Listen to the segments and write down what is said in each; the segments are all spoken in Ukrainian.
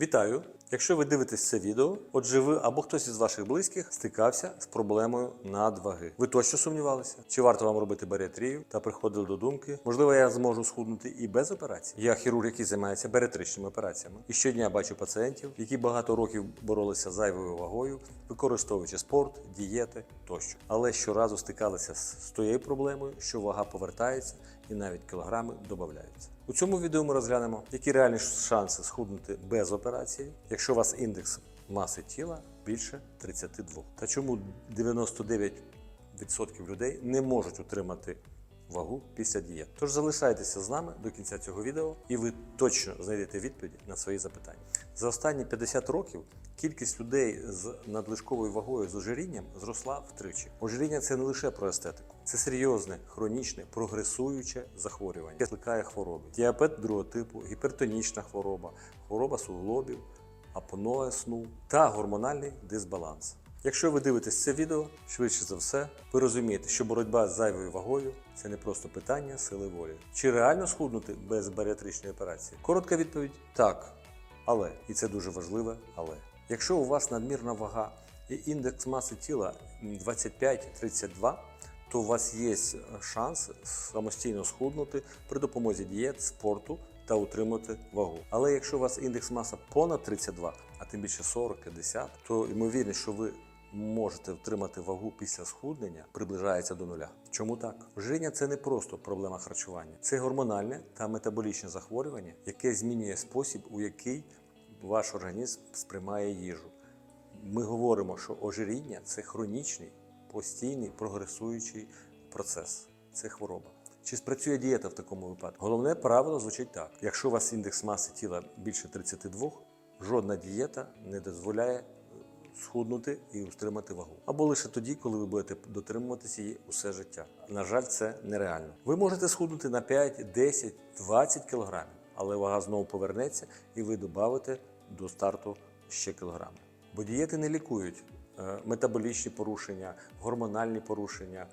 Вітаю! Якщо ви дивитесь це відео, отже, ви або хтось із ваших близьких стикався з проблемою надваги. Ви точно сумнівалися? Чи варто вам робити баріатрію та приходили до думки? Можливо, я зможу схуднути і без операцій? Я хірург, який займається баріатричними операціями. І щодня бачу пацієнтів, які багато років боролися з зайвою вагою, використовуючи спорт, дієти тощо. Але щоразу стикалися з тією проблемою, що вага повертається і навіть кілограми додаються. У цьому відео ми розглянемо, які реальні шанси схуднути без операції, якщо у вас індекс маси тіла більше 32. Та чому 99% людей не можуть утримати вагу після дієт. Тож залишайтеся з нами до кінця цього відео, і ви точно знайдете відповіді на свої запитання. За останні 50 років кількість людей з надлишковою вагою з ожирінням зросла втричі. Ожиріння це не лише про естетику, це серйозне, хронічне, прогресуюче захворювання, яке викликає хвороби: діабет другого типу, гіпертонічна хвороба, хвороба суглобів, апноe сну та гормональний дисбаланс. Якщо ви дивитесь це відео, швидше за все, ви розумієте, що боротьба з зайвою вагою це не просто питання сили волі. Чи реально схуднути без баріатричної операції? Коротка відповідь так. Але, і це дуже важливе, але. Якщо у вас надмірна вага і індекс маси тіла 25-32, то у вас є шанс самостійно схуднути при допомозі дієт, спорту та утримати вагу. Але якщо у вас індекс маса понад 32, а тим більше 40-50, то ймовірність, що ви можете втримати вагу після схуднення, приближається до нуля. Чому так? Ожиріння це не просто проблема харчування, це гормональне та метаболічне захворювання, яке змінює спосіб, у який ваш організм сприймає їжу. Ми говоримо, що ожиріння це хронічний, постійний прогресуючий процес. Це хвороба. Чи спрацює дієта в такому випадку? Головне правило звучить так: якщо у вас індекс маси тіла більше 32, жодна дієта не дозволяє е, схуднути і утримати вагу. Або лише тоді, коли ви будете дотримуватися її усе життя. На жаль, це нереально. Ви можете схуднути на 5, 10, 20 кілограмів, але вага знову повернеться і ви додавите до старту ще кілограми. Бо дієти не лікують е, метаболічні порушення, гормональні порушення,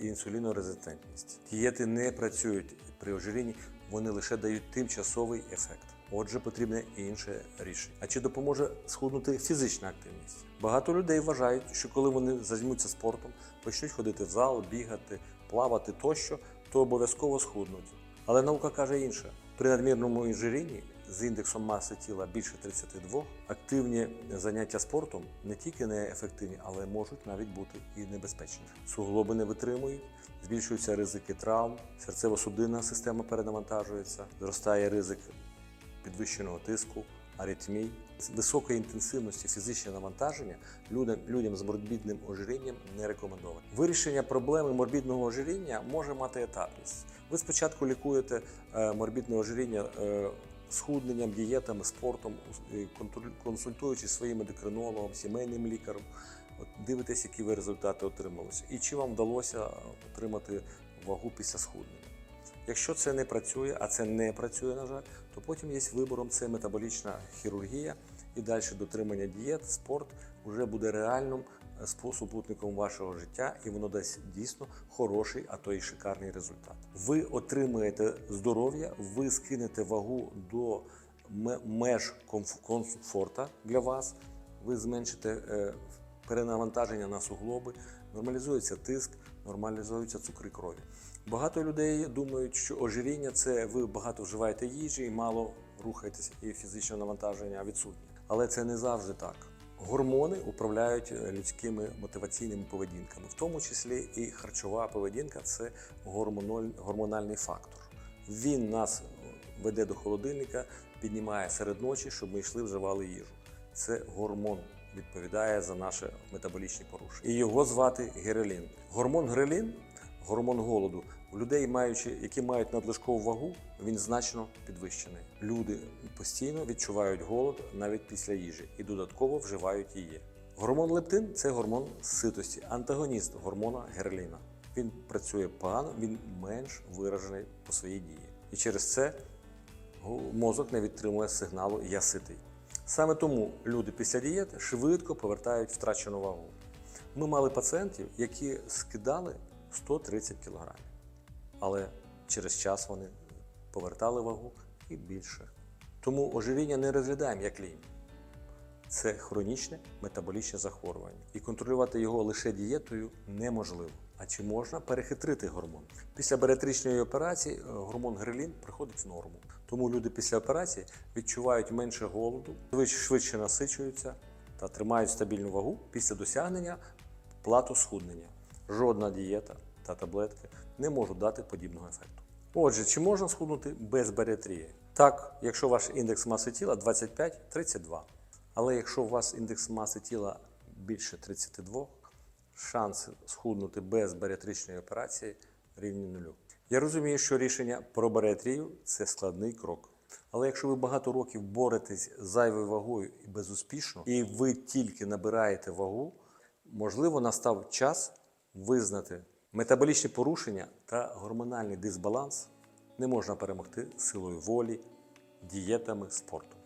інсулінорезистентність. Дієти не працюють при ожирінні, вони лише дають тимчасовий ефект. Отже, потрібне інше рішення. А чи допоможе схуднути фізична активність? Багато людей вважають, що коли вони займуться спортом, почнуть ходити в зал, бігати, плавати тощо, то обов'язково схуднуть. Але наука каже інше: при надмірному ожирінні з індексом маси тіла більше 32 активні заняття спортом не тільки не ефективні, але можуть навіть бути і небезпечні. Суглоби не витримують, збільшуються ризики травм, серцево-судинна система перенавантажується, зростає ризик підвищеного тиску, аритмій. З високої інтенсивності фізичне навантаження людям, людям з морбідним ожирінням не рекомендовано. Вирішення проблеми морбідного ожиріння може мати етапність. Ви спочатку лікуєте е, морбідне ожиріння е, схудненням, дієтами, спортом, е, консультуючись своїм ендокринологом, сімейним лікарем. От дивитесь, які ви результати отрималися, і чи вам вдалося отримати вагу після схуднення. Якщо це не працює, а це не працює, на жаль, то потім є вибором це метаболічна хірургія і далі дотримання дієт, спорт вже буде реальним е, супутником вашого життя, і воно дасть дійсно хороший, а то й шикарний результат. Ви отримаєте здоров'я, ви скинете вагу до меж комф- комфорта для вас, ви зменшите е, перенавантаження на суглоби, нормалізується тиск, нормалізуються цукри крові. Багато людей думають, що ожиріння це ви багато вживаєте їжі і мало рухаєтеся, і фізичне навантаження відсутнє. Але це не завжди так. Гормони управляють е, людськими мотиваційними поведінками, в тому числі і харчова поведінка це гормональний фактор. Він нас е, веде до холодильника, піднімає серед ночі, щоб ми йшли вживали їжу. Це гормон відповідає за наші метаболічні порушення. І його звати герелін. Гормон грелін, гормон голоду, у людей, маючи, які мають надлишкову вагу, він значно підвищений. Люди постійно відчувають голод навіть після їжі і додатково вживають її. Гормон лептин це гормон ситості, антагоніст гормона герліна. Він працює погано, він менш виражений по своїй дії. І через це мозок не відтримує сигналу Я ситий. Саме тому люди після дієти швидко повертають втрачену вагу. Ми мали пацієнтів, які скидали 130 кг, але через час вони повертали вагу і більше Тому ожиріння не розглядаємо як лінь. Це хронічне метаболічне захворювання, і контролювати його лише дієтою неможливо. А чи можна перехитрити гормон? Після баріатричної операції е, гормон грелін приходить в норму. Тому люди після операції відчувають менше голоду, швидше насичуються та тримають стабільну вагу після досягнення плату схуднення. Жодна дієта та таблетки не можуть дати подібного ефекту. Отже, чи можна схуднути без баріатрії? Так, якщо ваш індекс маси тіла 25-32. Але якщо у вас індекс маси тіла більше 32, шанс схуднути без баріатричної операції рівні нулю. Я розумію, що рішення про баріатрію це складний крок. Але якщо ви багато років боретесь з зайвою вагою і безуспішно, і ви тільки набираєте вагу, можливо, настав час визнати метаболічні порушення та гормональний дисбаланс не можна перемогти силою волі, дієтами, спортом.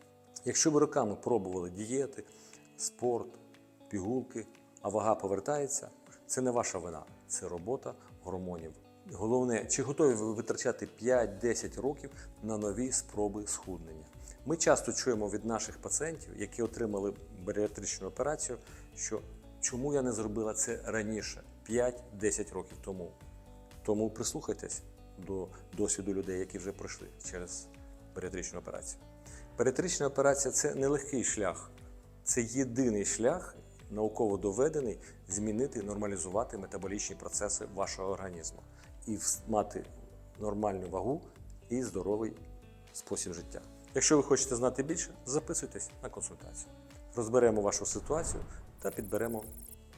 Якщо ви роками пробували дієти, спорт, пігулки, а вага повертається, це не ваша вина, це робота гормонів. Головне, чи готові ви витрачати 5-10 років на нові спроби схуднення? Ми часто чуємо від наших пацієнтів, які отримали баріатричну операцію, що чому я не зробила це раніше, 5-10 років тому. Тому прислухайтесь до досвіду людей, які вже пройшли через баріатричну операцію. Баріатрична операція це нелегкий шлях, це єдиний шлях, науково доведений, змінити, нормалізувати метаболічні процеси вашого організму і мати нормальну вагу і здоровий спосіб життя. Якщо ви хочете знати більше, записуйтесь на консультацію. Розберемо вашу ситуацію та підберемо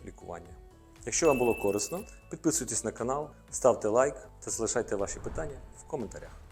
лікування. Якщо вам було корисно, підписуйтесь на канал, ставте лайк та залишайте ваші питання в коментарях.